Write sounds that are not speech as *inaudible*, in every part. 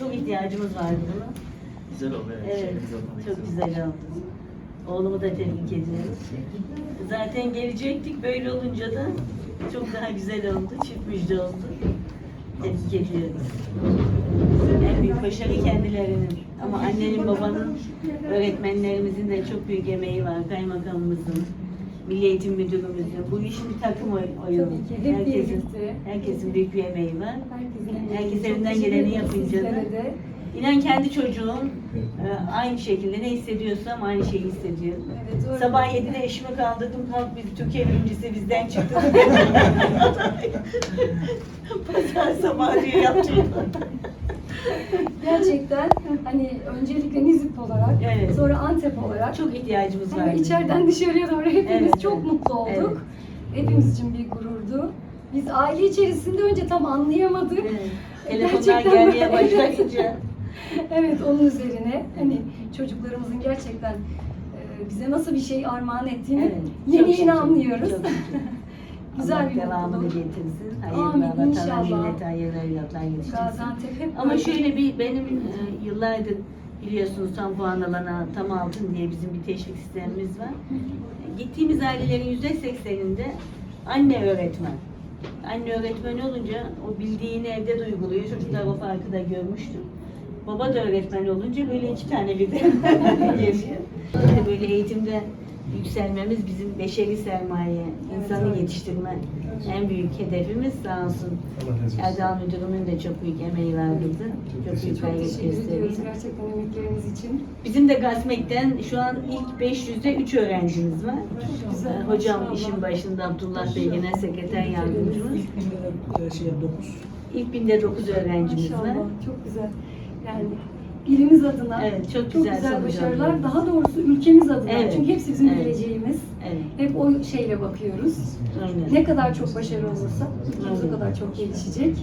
Çok ihtiyacımız vardı buna. Güzel oldu. Evet, oldu. çok güzel oldu. Oğlumu da tebrik ediyoruz. Zaten gelecektik, böyle olunca da çok daha güzel oldu, çift müjde oldu. Tebrik ediyoruz. En büyük başarı kendilerinin. Ama annenin, babanın, öğretmenlerimizin de çok büyük emeği var. Kaymakamımızın, Milli Eğitim Müdürümüzün. Bu işin bir takım oy- oyunu. Tabii ki, hep Herkesin, herkesin büyük bir emeği var. Herkesin, Herkes elinden geleni yapınca da. İnan kendi çocuğum e, aynı şekilde ne hissediyorsam aynı şeyi hissediyorum. Evet, doğru. Sabah 7'de eşimi kaldırdım. Kalk biz Türkiye birincisi bizden çıktı. *laughs* Pazar sabahı diyor yapacağım. *laughs* Gerçekten hani öncelikle Nizip olarak, Evet. sonra Antep olarak Çok ihtiyacımız var. hani içeriden dışarıya doğru hepimiz Evet, çok evet. mutlu olduk. Hepimiz için bir gururdu. Biz aile içerisinde önce tam anlayamadık. Evet. *laughs* Telefonlar Gerçekten gelmeye böyle. başlayınca. *laughs* Evet onun üzerine hani çocuklarımızın gerçekten e, bize nasıl bir şey armağan ettiğini Evet, çok yeni şükür, yeni anlıyoruz. çok şükür. Güzel Allah bir devamını mutluluk. getirsin. Amin, Hayırlı vatana, inşallah. millete, hayırlı evlatlar yetiştirsin. Gaziantep hep Ama böyle- şöyle bir benim e, yıllardır biliyorsunuz tam puan alana tam altın diye bizim bir teşvik sistemimiz var. Gittiğimiz ailelerin yüzde sekseninde anne öğretmen. Anne öğretmen olunca o bildiğini evde de uyguluyor. Çocuklar o farkı da görmüştüm. Baba da öğretmen olunca böyle iki tane birden *laughs* geliyor. Böyle eğitimde yükselmemiz bizim beşeri sermaye, insanı evet. yetiştirme en büyük hedefimiz sağ olsun. Erdal Müdürümün de çok büyük emeği var burada. Çok büyük Çok gayret teşekkür gösteriyor. ediyoruz gerçekten emekleriniz için. Bizim de Gazmek'ten şu an ilk 500'de 3 öğrencimiz var. Çok güzel. Ee, Hocam maşallah. işin başında Abdullah Bey Genel Sekreter Yardımcımız. İlk binde de şey 9. İlk binde 9 öğrencimiz var. Çok güzel. Yani ilimiz adına Evet, çok çok güzel başarılar. Daha doğrusu ülkemiz adına. Evet, Çünkü hepsi bizim evet. geleceğimiz. Evet. Hep o şeyle bakıyoruz. Aynen. Ne kadar çok başarı olursa ülkemiz o Evet. kadar çok gelişecek.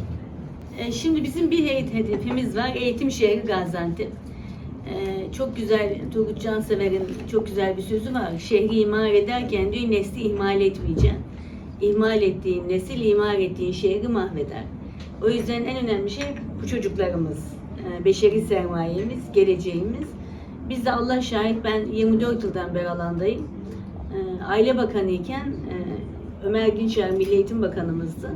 Ee, Şimdi bizim bir he- hedefimiz var. Eğitim şehri Gaziantep. Ee, Çok güzel, Turgut Cansever'in çok güzel bir sözü var. Şehri imar ederken diyor nesli ihmal etmeyeceksin. İhmal ettiğin nesil, imar ettiğin şehri mahveder. O yüzden en önemli şey bu çocuklarımız. Ee, Beşeri sermayemiz, geleceğimiz. Biz de Allah şahit ben 24 yıldan beri alandayım. Ee, Aile Bakanı iken e, Ömer Günçer Milli Eğitim Bakanımızdı.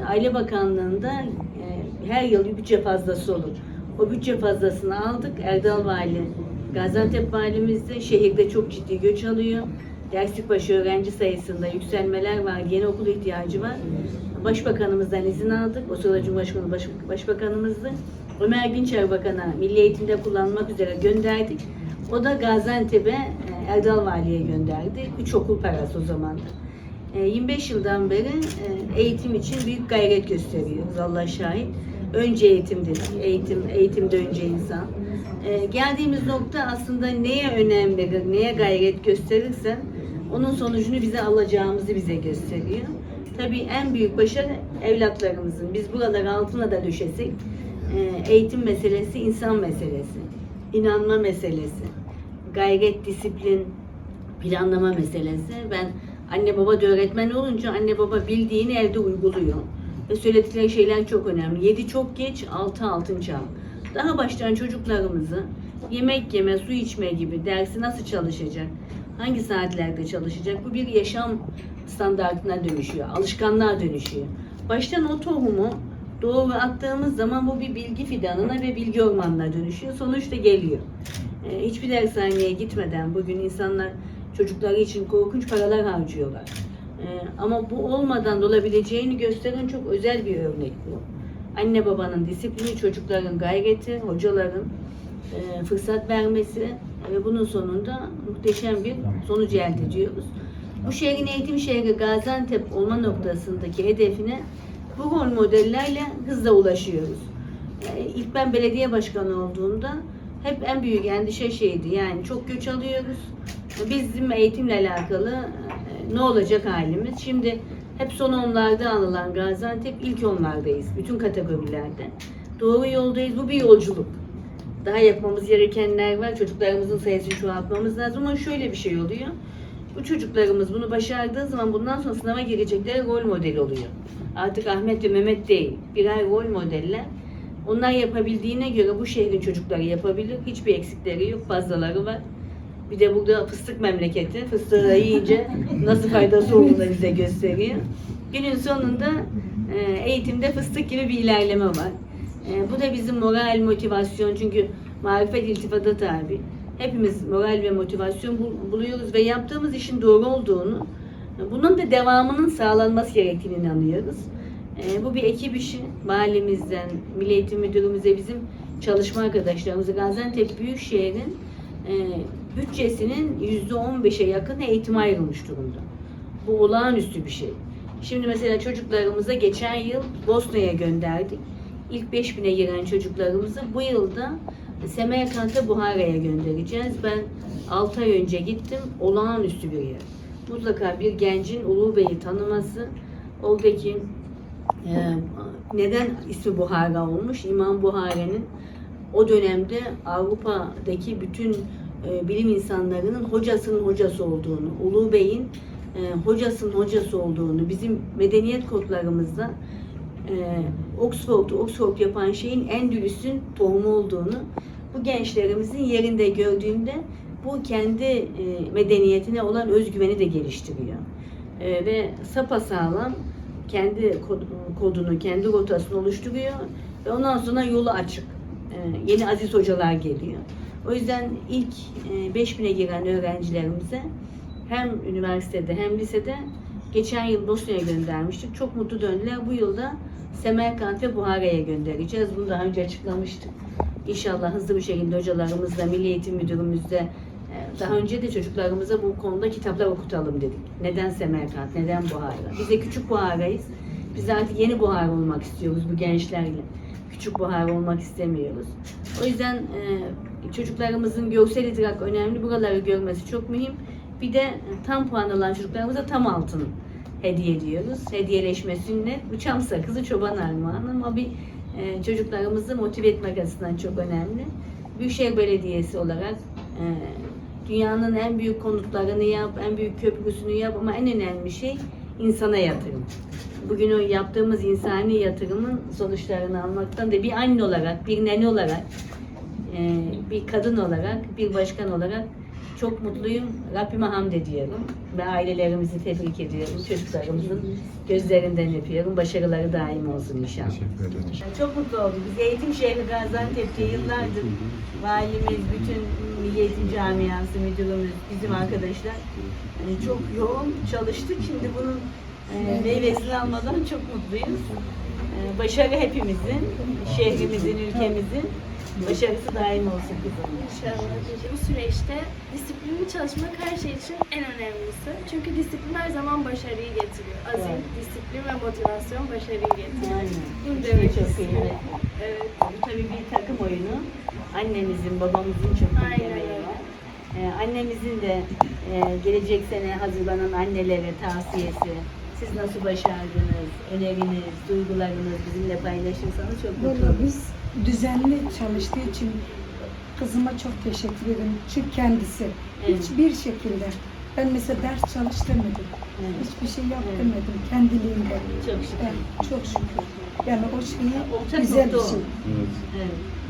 E, Aile Bakanlığı'nda e, her yıl bütçe fazlası olur. O bütçe fazlasını aldık. Erdal Vali, Gaziantep Valimiz de şehirde çok ciddi göç alıyor. Derslik başı öğrenci sayısında yükselmeler var. Yeni okul ihtiyacı var. Başbakanımızdan izin aldık. O sırada Cumhurbaşkanı baş, Başbakanımızdı. Ömer Günçer Bakan'a milli eğitimde kullanmak üzere gönderdik. O da Gaziantep'e e, Erdal Vali'ye gönderdi. Üç okul parası o zamandı. E, 25 yıldan beri e, eğitim için büyük gayret gösteriyoruz Allah şahit. Önce eğitimdir. Eğitim, eğitimde önce insan. E, geldiğimiz nokta aslında neye önem verir, neye gayret gösterirsen onun sonucunu bize alacağımızı bize gösteriyor. Tabii en büyük başarı evlatlarımızın. Biz buraları altına da düşesek e, eğitim meselesi insan meselesi. inanma meselesi. Gayret, disiplin, planlama meselesi. Ben anne baba da öğretmen olunca anne baba bildiğini evde uyguluyor. Ve söyledikleri şeyler çok önemli. Yedi çok geç, altı altın çağ. Daha baştan çocuklarımızı yemek yeme, su içme gibi dersi nasıl çalışacak, hangi saatlerde çalışacak bu bir yaşam standartına dönüşüyor, alışkanlığa dönüşüyor. Baştan o tohumu doğru attığımız zaman bu bir bilgi fidanına ve bilgi ormanına dönüşüyor. Sonuçta geliyor. Ee, hiçbir dershaneye gitmeden bugün insanlar çocukları için korkunç paralar harcıyorlar. Ee, ama bu olmadan da olabileceğini gösteren çok özel bir örnek bu. Anne babanın disiplini, çocukların gayreti, hocaların e, fırsat vermesi ve bunun sonunda muhteşem bir sonuç elde ediyoruz. Bu şehrin eğitim şehri Gaziantep olma noktasındaki hedefine bu modellerle hızla ulaşıyoruz. E, İlk ben belediye başkanı olduğumda hep en büyük endişe şeydi. Yani çok göç alıyoruz. Bizim eğitimle alakalı e, ne olacak halimiz? Şimdi hep son onlarda anılan Gaziantep ilk onlardayız. Bütün kategorilerde. Doğru yoldayız. Bu bir yolculuk. Daha yapmamız gerekenler var. Çocuklarımızın sayısını çoğaltmamız lazım ama şöyle bir şey oluyor. Bu çocuklarımız bunu başardığı zaman bundan sonra sınava girecekleri rol model oluyor. Artık Ahmet ve Mehmet değil. Birer rol modeller. Onlar yapabildiğine göre bu şehrin çocukları yapabilir. Hiçbir eksikleri yok, fazlaları var. Bir de burada fıstık memleketi. Fıstığı yiyince nasıl faydası olduğunu bize gösteriyor. Günün sonunda e, eğitimde fıstık gibi bir ilerleme var. E, bu da bizim moral, motivasyon çünkü marifet iltifata tabi. Hepimiz moral ve motivasyon bul- buluyoruz ve yaptığımız işin doğru olduğunu, bunun da devamının sağlanması gerektiğini inanıyoruz. E, bu bir ekip işi. Mahallemizden, Milli Eğitim Müdürümüze, bizim çalışma arkadaşlarımıza Gaziantep Büyükşehir'in e, bütçesinin %15'e yakın eğitime ayrılmış durumda. Bu olağanüstü bir şey. Şimdi mesela çocuklarımıza geçen yıl Bosna'ya gönderdik. İlk 5000'e giren çocuklarımızı bu yılda Semerkant'a Buhara'ya göndereceğiz. Ben 6 ay önce gittim. Olağanüstü bir yer. Mutlaka bir gencin Ulu Bey'i tanıması, oradaki e, neden ismi Buhara olmuş? İmam Buhara'nın o dönemde Avrupa'daki bütün e, bilim insanlarının hocasının hocası olduğunu, Ulu Bey'in e, hocasının hocası olduğunu, bizim medeniyet kodlarımızda e, Oxford'u Oxford yapan şeyin Endülüs'ün tohumu olduğunu bu gençlerimizin yerinde gördüğünde bu kendi e, medeniyetine olan özgüveni de geliştiriyor. E, ve sapasağlam kendi kod- kodunu, kendi rotasını oluşturuyor ve ondan sonra yolu açık. E, yeni aziz hocalar geliyor. O yüzden ilk e, 5000'e giren öğrencilerimize hem üniversitede hem lisede geçen yıl Bosna'ya göndermiştik. Çok mutlu döndüler. Bu yılda Semerkant ve Buhara'ya göndereceğiz. Bunu daha önce açıklamıştık. İnşallah hızlı bir şekilde hocalarımızla, Milli Eğitim Müdürümüzle daha önce de çocuklarımıza bu konuda kitaplar okutalım dedik. Neden Semerkant, neden Buhara? Biz de küçük Buhara'yız. Biz artık yeni Buhara olmak istiyoruz bu gençlerle. Küçük Buhara olmak istemiyoruz. O yüzden e, çocuklarımızın görsel idrak önemli. Buraları görmesi çok mühim. Bir de tam puan alan çocuklarımıza tam altın hediye ediyoruz. Hediyeleşme sünnet. Bu çam sakızı çoban armağanı ama bir e, çocuklarımızı motive etmek açısından çok önemli. Büyükşehir Belediyesi olarak e, dünyanın en büyük konutlarını yap, en büyük köprüsünü yap ama en önemli şey insana yatırım. Bugün o yaptığımız insani yatırımın sonuçlarını almaktan da bir anne olarak, bir nene olarak, e, bir kadın olarak, bir başkan olarak çok mutluyum. Rabbime hamd ediyorum ve ailelerimizi tebrik ediyorum. Çocuklarımızın gözlerinden öpüyorum. Başarıları daim olsun inşallah. Teşekkür ederim. Çok mutlu olduk. Biz eğitim şehri Gaziantep'te yıllardır valimiz, bütün Milli Eğitim Camiası, müdürümüz, bizim arkadaşlar yani çok yoğun çalıştık. Şimdi bunun e, meyvesini almadan çok mutluyuz. E, başarı hepimizin, şehrimizin, ülkemizin başarısı daim olsun kızım. İnşallah. Bu süreçte disiplinli çalışmak her şey için en önemlisi. Çünkü disiplin her zaman başarıyı getiriyor. Azim, Evet. disiplin ve motivasyon başarıyı getiriyor. Aynen. Bunu demek çok istiyorum. Evet. Bu tabii bir takım oyunu. Annemizin, babamızın çok büyük Aynen emeği var. Ee, annemizin de e, gelecek sene hazırlanan annelere tavsiyesi, siz nasıl başardınız, öneriniz, duygularınız bizimle paylaşırsanız çok mutlu oluruz. Düzenli çalıştığı için kızıma çok teşekkür ederim. Çünkü kendisi Evet. hiçbir şekilde ben mesela ders çalıştırmadım. Evet. Hiçbir şey yaptırmadım kendiliğinden. Çok şükür. Yani çok şükür. Yani o şeyi Ortak güzel bir o. şey. Evet. Evet.